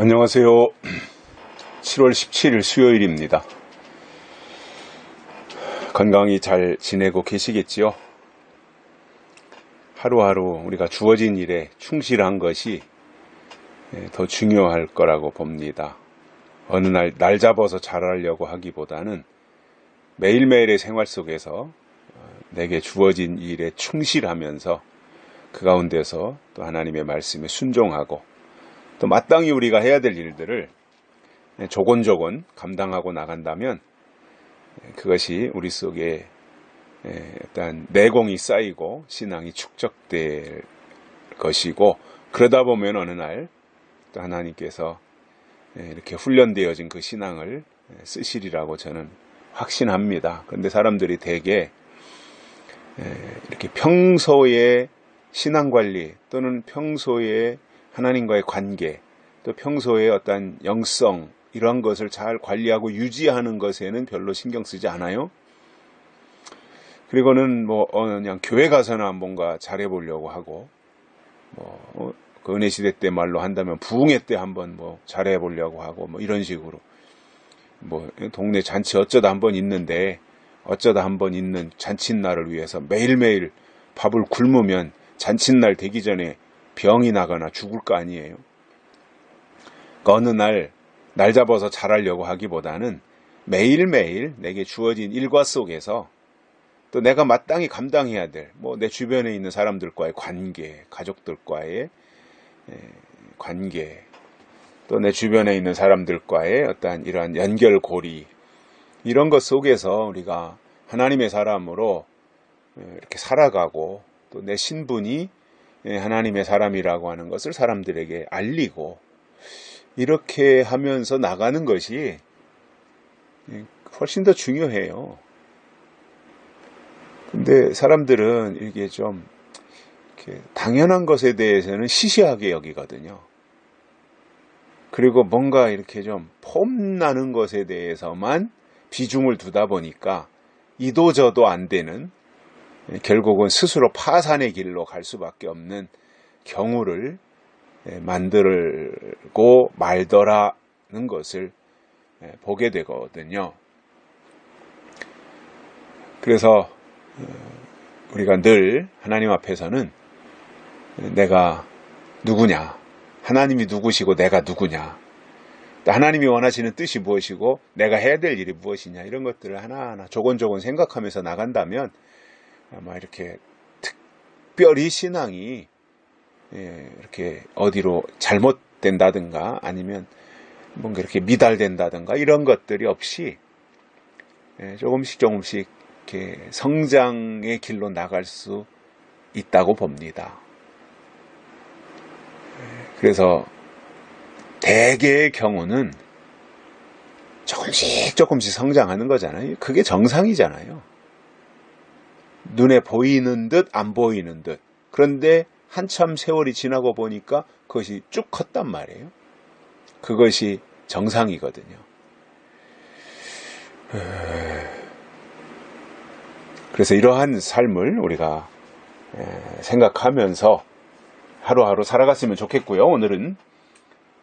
안녕하세요. 7월 17일 수요일입니다. 건강히 잘 지내고 계시겠지요? 하루하루 우리가 주어진 일에 충실한 것이 예, 더 중요할 거라고 봅니다. 어느 날 날 잡아서 잘하려고 하기보다는 매일매일의 생활 속에서 어, 내게 주어진 일에 충실하면서 그 가운데서 또 하나님의 말씀에 순종하고 또 마땅히 우리가 해야 될 일들을 조곤조곤 감당하고 나간다면 그것이 우리 속에 일단 내공이 쌓이고 신앙이 축적될 것이고 그러다 보면 어느 날 또 하나님께서 이렇게 훈련되어진 그 신앙을 쓰시리라고 저는 확신합니다. 그런데 사람들이 대개 이렇게 평소에 신앙 관리 또는 평소에 하나님과의 관계, 또 평소에 어떤 영성, 이러한 것을 잘 관리하고 유지하는 것에는 별로 신경 쓰지 않아요. 그리고는 뭐, 어, 그냥 교회 가서나 뭔가 잘해보려고 하고, 뭐, 어, 그 은혜 시대 때 말로 한다면 부흥회 때 한번 뭐 잘해보려고 하고, 뭐 이런 식으로. 뭐, 동네 잔치 어쩌다 한번 있는데, 어쩌다 한번 있는 잔칫날을 위해서 매일매일 밥을 굶으면 잔칫날 되기 전에 병이 나거나 죽을 거 아니에요. 그 어느 날, 날 잡아서 잘하려고 하기보다는 매일매일 내게 주어진 일과 속에서 또 내가 마땅히 감당해야 될, 뭐 내 주변에 있는 사람들과의 관계, 가족들과의 관계, 또 내 주변에 있는 사람들과의 어떠한 이러한 연결고리, 이런 것 속에서 우리가 하나님의 사람으로 이렇게 살아가고 또 내 신분이 예, 하나님의 사람이라고 하는 것을 사람들에게 알리고 이렇게 하면서 나가는 것이 예, 훨씬 더 중요해요. 근데 사람들은 이게 좀 당연한 것에 대해서는 시시하게 여기거든요. 그리고 뭔가 이렇게 좀 폼나는 것에 대해서만 비중을 두다 보니까 이도저도 안 되는 결국은 스스로 파산의 길로 갈 수밖에 없는 경우를 예, 만들고 말더라는 것을 예, 보게 되거든요. 그래서 어, 우리가 늘 하나님 앞에서는 내가 누구냐, 하나님이 누구시고 내가 누구냐, 하나님이 원하시는 뜻이 무엇이고 내가 해야 될 일이 무엇이냐 이런 것들을 하나하나 조곤조곤 생각하면서 나간다면 아마 이렇게 특별히 신앙이 예, 이렇게 어디로 잘못된다든가 아니면 뭔가 이렇게 미달된다든가 이런 것들이 없이 예, 조금씩 조금씩 이렇게 성장의 길로 나갈 수 있다고 봅니다. 예, 그래서 대개의 경우는 조금씩 조금씩 성장하는 거잖아요. 그게 정상이잖아요. 눈에 보이는 듯 안 보이는 듯. 그런데 한참 세월이 지나고 보니까 그것이 쭉 컸단 말이에요. 그것이 정상이거든요. 그래서 이러한 삶을 우리가 생각하면서 하루하루 살아갔으면 좋겠고요. 오늘은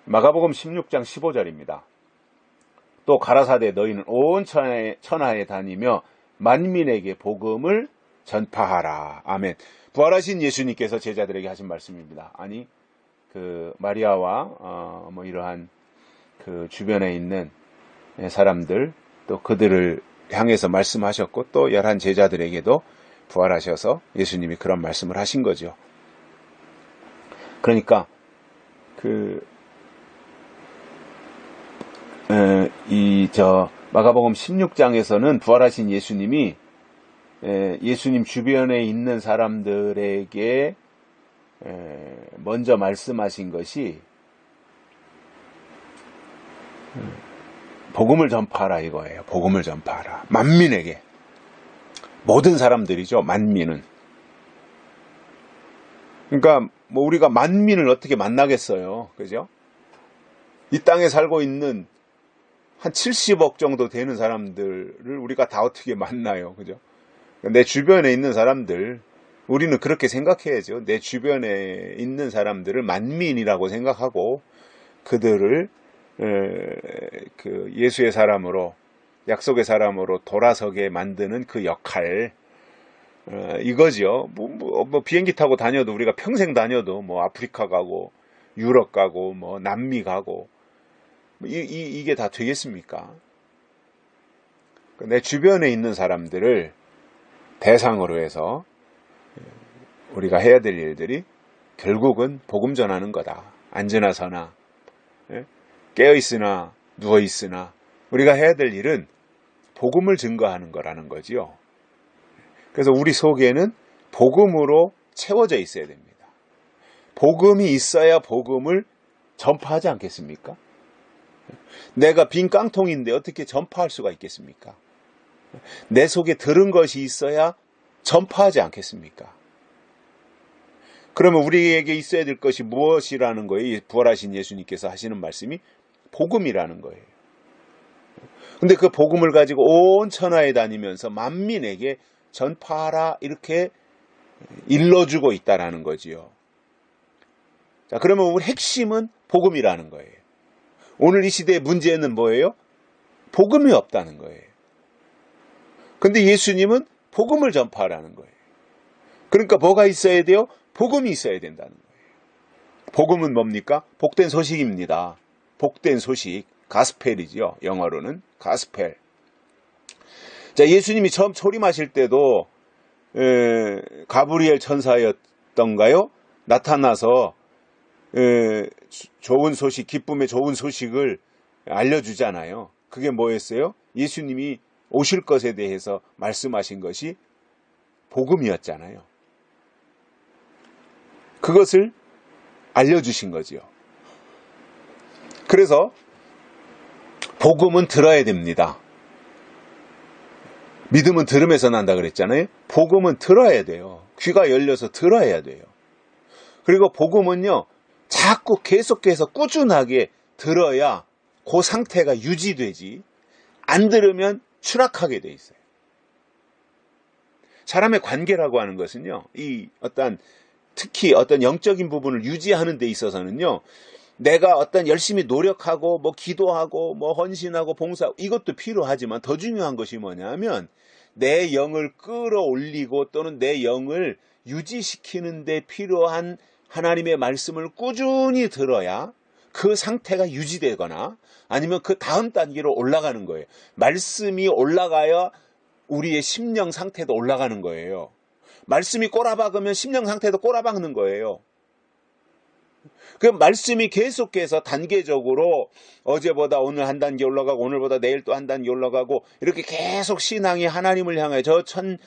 마가복음 16장 15절입니다. 또 가라사대 너희는 온 천하에, 천하에 다니며 만민에게 복음을 전파하라. 아멘. 부활하신 예수님께서 제자들에게 하신 말씀입니다. 아니, 그, 마리아와, 어, 뭐, 이러한 그 주변에 있는 사람들, 또 그들을 향해서 말씀하셨고, 또 열한 제자들에게도 부활하셔서 예수님이 그런 말씀을 하신 거죠. 그러니까, 그, 이, 저, 마가복음 16장에서는 부활하신 예수님이 예수님 주변에 있는 사람들에게 먼저 말씀하신 것이 복음을 전파하라 이거예요. 복음을 전파하라. 만민에게. 모든 사람들이죠. 만민은. 그러니까 뭐 우리가 만민을 어떻게 만나겠어요. 그죠? 이 땅에 살고 있는 한 70억 정도 되는 사람들을 우리가 다 어떻게 만나요. 그죠? 내 주변에 있는 사람들, 우리는 그렇게 생각해야죠. 내 주변에 있는 사람들을 만민이라고 생각하고, 그들을 에, 그 예수의 사람으로 약속의 사람으로 돌아서게 만드는 그 역할 어, 이거죠. 뭐, 뭐, 뭐 비행기 타고 다녀도 우리가 평생 다녀도 뭐 아프리카 가고 유럽 가고 뭐 남미 가고 이, 이, 이게 다 되겠습니까? 내 주변에 있는 사람들을 대상으로 해서 우리가 해야 될 일들이 결국은 복음 전하는 거다. 앉으나 서나 예? 깨어 있으나 누워 있으나 우리가 해야 될 일은 복음을 증거하는 거라는 거지요. 그래서 우리 속에는 복음으로 채워져 있어야 됩니다. 복음이 있어야 복음을 전파하지 않겠습니까? 내가 빈 깡통인데 어떻게 전파할 수가 있겠습니까? 내 속에 들은 것이 있어야 전파하지 않겠습니까? 그러면 우리에게 있어야 될 것이 무엇이라는 거예요? 부활하신 예수님께서 하시는 말씀이 복음이라는 거예요. 근데 그 복음을 가지고 온 천하에 다니면서 만민에게 전파하라 이렇게 일러주고 있다라는 거지요. 자, 그러면 우리 핵심은 복음이라는 거예요. 오늘 이 시대의 문제는 뭐예요? 복음이 없다는 거예요. 근데 예수님은 복음을 전파하라는 거예요. 그러니까 뭐가 있어야 돼요? 복음이 있어야 된다는 거예요. 복음은 뭡니까? 복된 소식입니다. 복된 소식. 가스펠이지요. 영어로는 가스펠. 자, 예수님이 처음 초림하실 때도 에, 가브리엘 천사였던가요? 나타나서 에, 좋은 소식, 기쁨의 좋은 소식을 알려주잖아요. 그게 뭐였어요? 예수님이 오실 것에 대해서 말씀하신 것이 복음이었잖아요. 그것을 알려주신 거지요. 그래서 복음은 들어야 됩니다. 믿음은 들음에서 난다 그랬잖아요. 복음은 들어야 돼요. 귀가 열려서 들어야 돼요. 그리고 복음은요, 자꾸 계속해서 꾸준하게 들어야 그 상태가 유지되지. 안 들으면 추락하게 돼 있어요. 사람의 관계라고 하는 것은요, 이 어떤 특히 어떤 영적인 부분을 유지하는 데 있어서는요, 내가 어떤 열심히 노력하고 뭐 기도하고 뭐 헌신하고 봉사 이것도 필요하지만 더 중요한 것이 뭐냐면 내 영을 끌어올리고 또는 내 영을 유지시키는 데 필요한 하나님의 말씀을 꾸준히 들어야 그 상태가 유지되거나 아니면 그 다음 단계로 올라가는 거예요. 말씀이 올라가야 우리의 심령 상태도 올라가는 거예요. 말씀이 꼬라박으면 심령 상태도 꼬라박는 거예요. 그 말씀이 계속해서 단계적으로 어제보다 오늘 한 단계 올라가고 오늘보다 내일 또 한 단계 올라가고 이렇게 계속 신앙이 하나님을 향하여 저 천,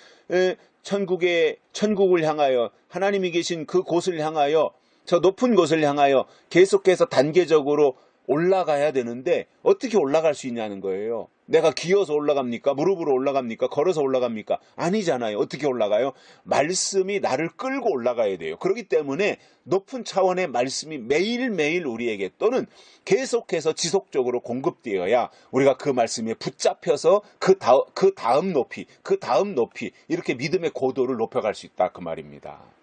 천국의, 천국을 향하여 하나님이 계신 그 곳을 향하여 저 높은 곳을 향하여 계속해서 단계적으로 올라가야 되는데 어떻게 올라갈 수 있냐는 거예요. 내가 기어서 올라갑니까? 무릎으로 올라갑니까? 걸어서 올라갑니까? 아니잖아요. 어떻게 올라가요? 말씀이 나를 끌고 올라가야 돼요. 그렇기 때문에 높은 차원의 말씀이 매일매일 우리에게 또는 계속해서 지속적으로 공급되어야 우리가 그 말씀에 붙잡혀서 그 다음, 그 다음 높이, 그 다음 높이 이렇게 믿음의 고도를 높여갈 수 있다. 그 말입니다.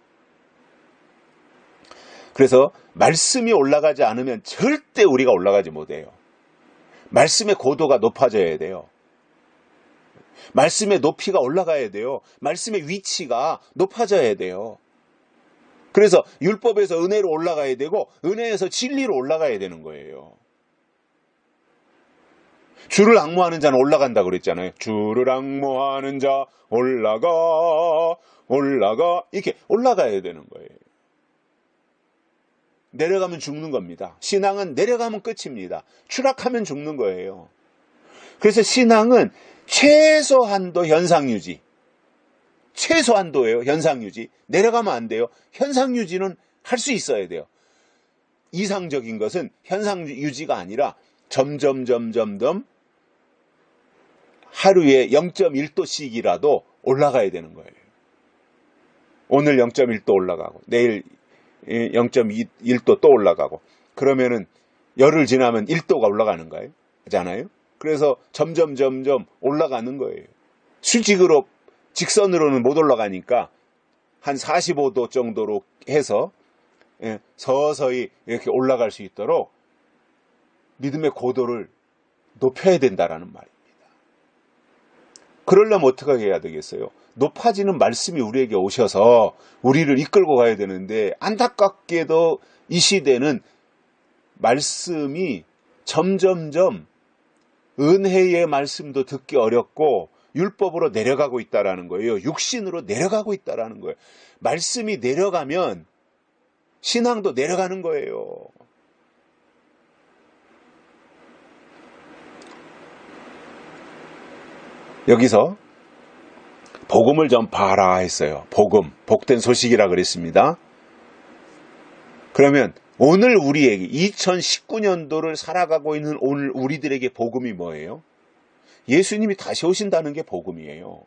그래서 말씀이 올라가지 않으면 절대 우리가 올라가지 못해요. 말씀의 고도가 높아져야 돼요. 말씀의 높이가 올라가야 돼요. 말씀의 위치가 높아져야 돼요. 그래서 율법에서 은혜로 올라가야 되고 은혜에서 진리로 올라가야 되는 거예요. 주를 악모하는 자는 올라간다 그랬잖아요. 주를 악모하는 자 올라가 올라가 이렇게 올라가야 되는 거예요. 내려가면 죽는 겁니다. 신앙은 내려가면 끝입니다. 추락하면 죽는 거예요. 그래서 신앙은 최소한도 현상유지. 최소한도예요. 현상유지. 내려가면 안 돼요. 현상유지는 할 수 있어야 돼요. 이상적인 것은 현상유지가 아니라 점점 점점 점 하루에 0.1도씩이라도 올라가야 되는 거예요. 오늘 0.1도 올라가고 내일 0.1도 또 올라가고 그러면은 열흘 지나면 1도가 올라가는 거예요. 잖아요. 그래서 점점 점점 올라가는 거예요. 수직으로 직선으로는 못 올라가니까 한 45도 정도로 해서 예, 서서히 이렇게 올라갈 수 있도록 믿음의 고도를 높여야 된다라는 말입니다. 그러려면 어떻게 해야 되겠어요? 높아지는 말씀이 우리에게 오셔서 우리를 이끌고 가야 되는데 안타깝게도 이 시대는 말씀이 점점점 은혜의 말씀도 듣기 어렵고 율법으로 내려가고 있다라는 거예요. 육신으로 내려가고 있다라는 거예요. 말씀이 내려가면 신앙도 내려가는 거예요. 여기서 복음을 좀 봐라 했어요. 복음, 복된 소식이라 그랬습니다. 그러면 오늘 우리에게 2019년도를 살아가고 있는 오늘 우리들에게 복음이 뭐예요? 예수님이 다시 오신다는 게 복음이에요.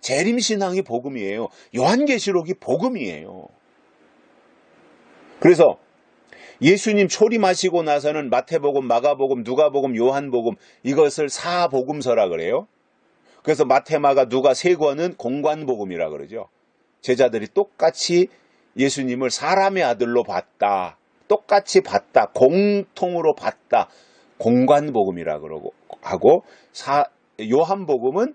재림신앙이 복음이에요. 요한계시록이 복음이에요. 그래서 예수님 초림하시고 나서는 마태복음, 마가복음, 누가복음, 요한복음 이것을 사복음서라 그래요. 그래서 마테마가 누가 세 권은 공관복음이라 그러죠. 제자들이 똑같이 예수님을 사람의 아들로 봤다. 똑같이 봤다. 공통으로 봤다. 공관복음이라 그러고 하고 사, 요한복음은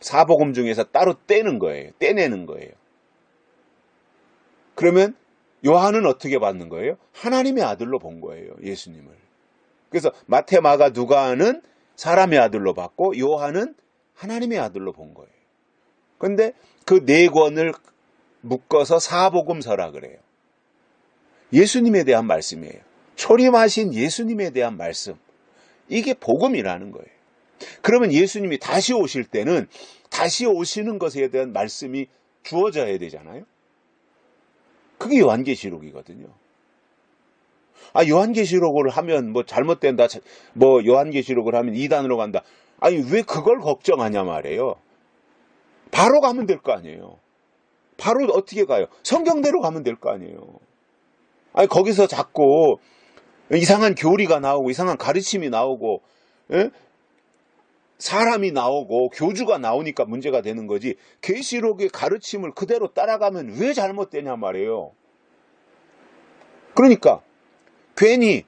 사복음 중에서 따로 떼는 거예요. 떼내는 거예요. 그러면 요한은 어떻게 받는 거예요? 하나님의 아들로 본 거예요. 예수님을. 그래서 마테마가 누가는 사람의 아들로 봤고 요한은 하나님의 아들로 본 거예요. 근데 그 네 권을 묶어서 사복음서라 그래요. 예수님에 대한 말씀이에요. 초림하신 예수님에 대한 말씀. 이게 복음이라는 거예요. 그러면 예수님이 다시 오실 때는 다시 오시는 것에 대한 말씀이 주어져야 되잖아요. 그게 요한계시록이거든요. 아, 요한계시록을 하면 뭐 잘못된다. 뭐 요한계시록을 하면 이단으로 간다. 아니 왜 그걸 걱정하냐 말이에요. 바로 가면 될 거 아니에요. 바로 어떻게 가요? 성경대로 가면 될 거 아니에요. 아니 거기서 자꾸 이상한 교리가 나오고 이상한 가르침이 나오고 에? 사람이 나오고 교주가 나오니까 문제가 되는 거지 계시록의 가르침을 그대로 따라가면 왜 잘못되냐 말이에요. 그러니까 괜히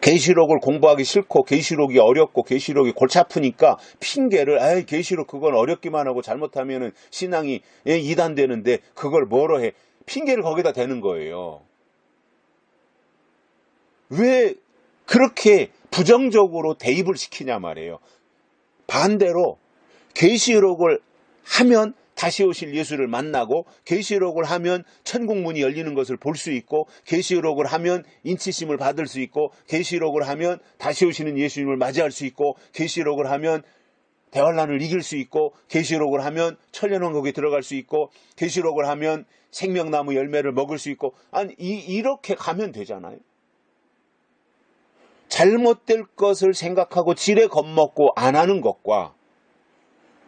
계시록을 공부하기 싫고 계시록이 어렵고 계시록이 골치 아프니까 핑계를 아이 계시록 그건 어렵기만 하고 잘못하면은 신앙이 예, 이단되는데 그걸 뭐로 해 핑계를 거기다 대는 거예요. 왜 그렇게 부정적으로 대입을 시키냐 말이에요. 반대로 계시록을 하면 다시 오실 예수를 만나고 계시록을 하면 천국 문이 열리는 것을 볼 수 있고 계시록을 하면 인치심을 받을 수 있고 계시록을 하면 다시 오시는 예수님을 맞이할 수 있고 계시록을 하면 대환란을 이길 수 있고 계시록을 하면 천년왕국에 들어갈 수 있고 계시록을 하면 생명나무 열매를 먹을 수 있고 아니 이, 이렇게 가면 되잖아요. 잘못될 것을 생각하고 지레 겁먹고 안 하는 것과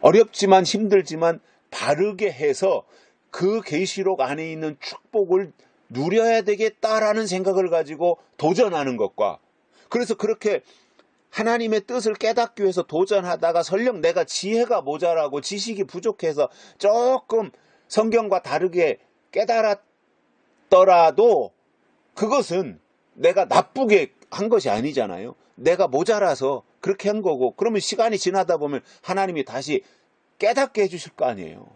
어렵지만 힘들지만 바르게 해서 그 계시록 안에 있는 축복을 누려야 되겠다라는 생각을 가지고 도전하는 것과 그래서 그렇게 하나님의 뜻을 깨닫기 위해서 도전하다가 설령 내가 지혜가 모자라고 지식이 부족해서 조금 성경과 다르게 깨달았더라도 그것은 내가 나쁘게 한 것이 아니잖아요. 내가 모자라서 그렇게 한 거고 그러면 시간이 지나다 보면 하나님이 다시 깨닫게 해주실 거 아니에요.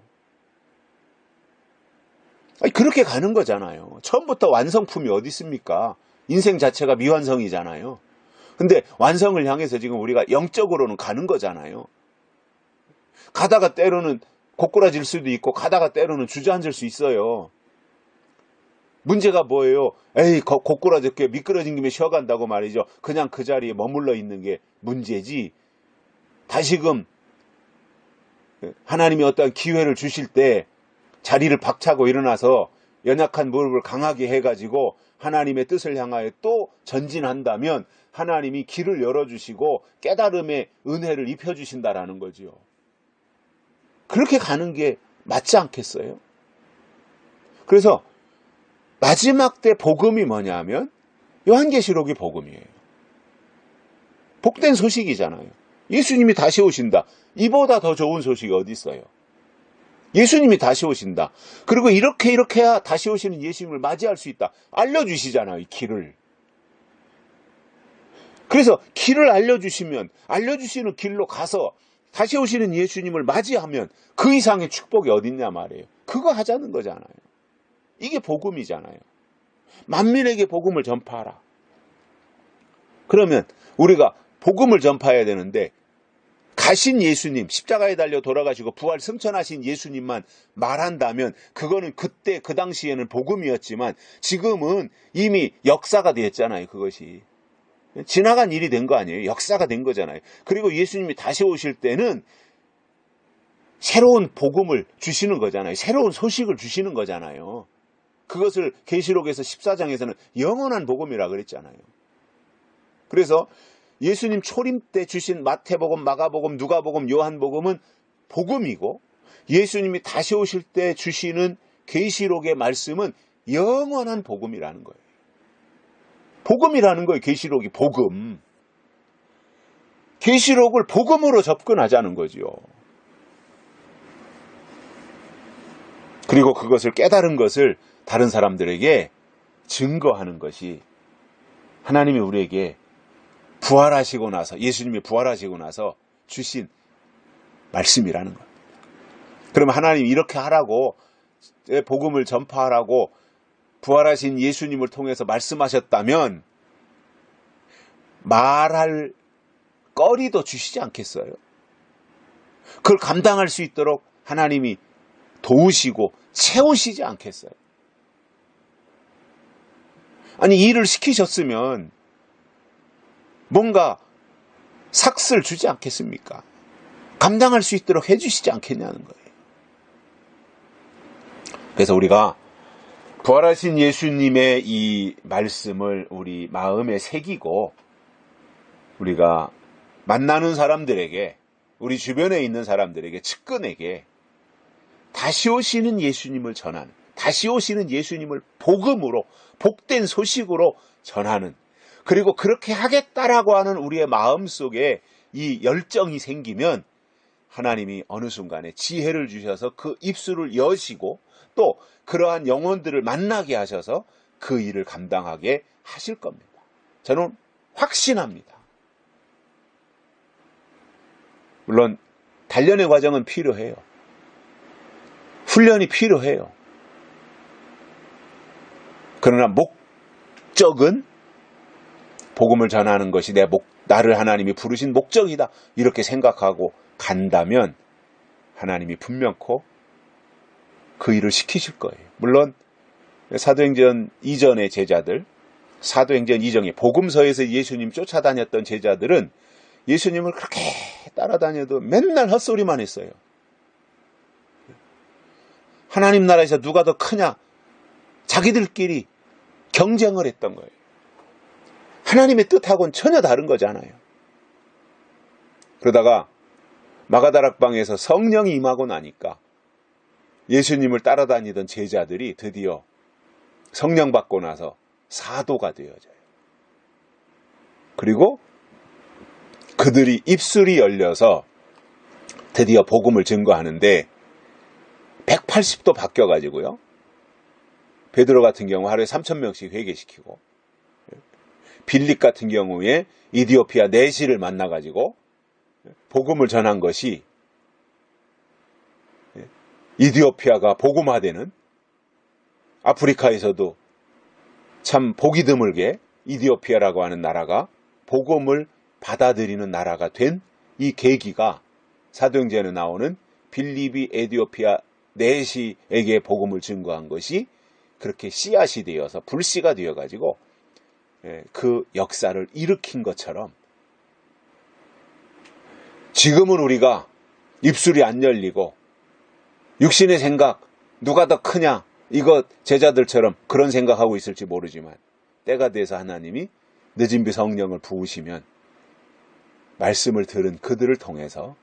아니, 그렇게 가는 거잖아요. 처음부터 완성품이 어디 있습니까? 인생 자체가 미완성이잖아요. 근데 완성을 향해서 지금 우리가 영적으로는 가는 거잖아요. 가다가 때로는 고꾸라질 수도 있고 가다가 때로는 주저앉을 수 있어요. 문제가 뭐예요? 에이, 고꾸라졌게 미끄러진 김에 쉬어간다고 말이죠. 그냥 그 자리에 머물러 있는 게 문제지. 다시금 하나님이 어떤 기회를 주실 때 자리를 박차고 일어나서 연약한 무릎을 강하게 해가지고 하나님의 뜻을 향하여 또 전진한다면 하나님이 길을 열어주시고 깨달음의 은혜를 입혀주신다라는 거지요. 그렇게 가는 게 맞지 않겠어요? 그래서 마지막 때 복음이 뭐냐면 요한계시록이 복음이에요. 복된 소식이잖아요. 예수님이 다시 오신다. 이보다 더 좋은 소식이 어디 있어요? 예수님이 다시 오신다. 그리고 이렇게 이렇게 해야 다시 오시는 예수님을 맞이할 수 있다. 알려주시잖아요, 이 길을. 그래서 길을 알려주시면 알려주시는 길로 가서 다시 오시는 예수님을 맞이하면 그 이상의 축복이 어딨냐 말이에요. 그거 하자는 거잖아요. 이게 복음이잖아요. 만민에게 복음을 전파하라. 그러면 우리가 복음을 전파해야 되는데 가신 예수님, 십자가에 달려 돌아가시고 부활 승천하신 예수님만 말한다면 그거는 그때 그 당시에는 복음이었지만 지금은 이미 역사가 되었잖아요. 그것이. 지나간 일이 된 거 아니에요. 역사가 된 거잖아요. 그리고 예수님이 다시 오실 때는 새로운 복음을 주시는 거잖아요. 새로운 소식을 주시는 거잖아요. 그것을 계시록에서 14장에서는 영원한 복음이라 그랬잖아요. 그래서 예수님 초림 때 주신 마태복음, 마가복음, 누가복음, 요한복음은 복음이고 예수님이 다시 오실 때 주시는 계시록의 말씀은 영원한 복음이라는 거예요. 복음이라는 거예요. 계시록이 복음. 계시록을 복음으로 접근하자는 거지요. 그리고 그것을 깨달은 것을 다른 사람들에게 증거하는 것이 하나님이 우리에게 부활하시고 나서 예수님이 부활하시고 나서 주신 말씀이라는 겁니다. 그러면 하나님 이렇게 하라고 복음을 전파하라고 부활하신 예수님을 통해서 말씀하셨다면 말할 거리도 주시지 않겠어요? 그걸 감당할 수 있도록 하나님이 도우시고 채우시지 않겠어요? 아니 일을 시키셨으면 뭔가 삭스를 주지 않겠습니까? 감당할 수 있도록 해주시지 않겠냐는 거예요. 그래서 우리가 부활하신 예수님의 이 말씀을 우리 마음에 새기고 우리가 만나는 사람들에게 우리 주변에 있는 사람들에게 측근에게 다시 오시는 예수님을 전하는 다시 오시는 예수님을 복음으로 복된 소식으로 전하는 그리고 그렇게 하겠다라고 하는 우리의 마음 속에 이 열정이 생기면 하나님이 어느 순간에 지혜를 주셔서 그 입술을 여시고 또 그러한 영혼들을 만나게 하셔서 그 일을 감당하게 하실 겁니다. 저는 확신합니다. 물론 단련의 과정은 필요해요. 훈련이 필요해요. 그러나 목적은 복음을 전하는 것이 내 목, 나를 하나님이 부르신 목적이다. 이렇게 생각하고 간다면 하나님이 분명코 그 일을 시키실 거예요. 물론 사도행전 이전의 제자들, 사도행전 이전의 복음서에서 예수님 쫓아다녔던 제자들은 예수님을 그렇게 따라다녀도 맨날 헛소리만 했어요. 하나님 나라에서 누가 더 크냐? 자기들끼리 경쟁을 했던 거예요. 하나님의 뜻하고는 전혀 다른 거잖아요. 그러다가 마가다락방에서 성령이 임하고 나니까 예수님을 따라다니던 제자들이 드디어 성령 받고 나서 사도가 되어져요. 그리고 그들이 입술이 열려서 드디어 복음을 증거하는데 180도 바뀌어가지고요. 베드로 같은 경우 하루에 3천명씩 회개시키고 빌립 같은 경우에 이디오피아 내시를 만나가지고 복음을 전한 것이 이디오피아가 복음화되는 아프리카에서도 참 보기 드물게 이디오피아라고 하는 나라가 복음을 받아들이는 나라가 된 이 계기가 사도행전에 나오는 빌립이 에디오피아 내시에게 복음을 증거한 것이 그렇게 씨앗이 되어서 불씨가 되어가지고 예, 그 역사를 일으킨 것처럼 지금은 우리가 입술이 안 열리고 육신의 생각 누가 더 크냐? 이거 제자들처럼 그런 생각하고 있을지 모르지만 때가 돼서 하나님이 늦은 비 성령을 부으시면 말씀을 들은 그들을 통해서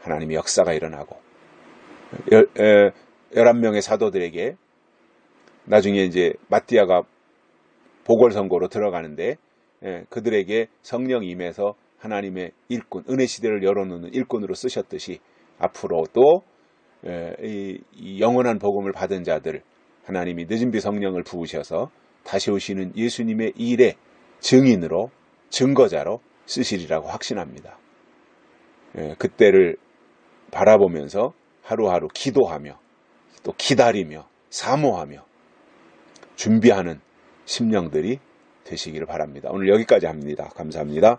하나님의 역사가 일어나고 열한 명의 사도들에게 나중에 이제 마띠아가 보궐선거로 들어가는데 예, 그들에게 성령 임해서 하나님의 일꾼, 은혜 시대를 열어놓는 일꾼으로 쓰셨듯이 앞으로도 예, 이 영원한 복음을 받은 자들 하나님이 늦은 비 성령을 부으셔서 다시 오시는 예수님의 일의 증인으로 증거자로 쓰시리라고 확신합니다. 예, 그때를 바라보면서 하루하루 기도하며 또 기다리며 사모하며 준비하는 심령들이 되시기를 바랍니다. 오늘 여기까지 합니다. 감사합니다.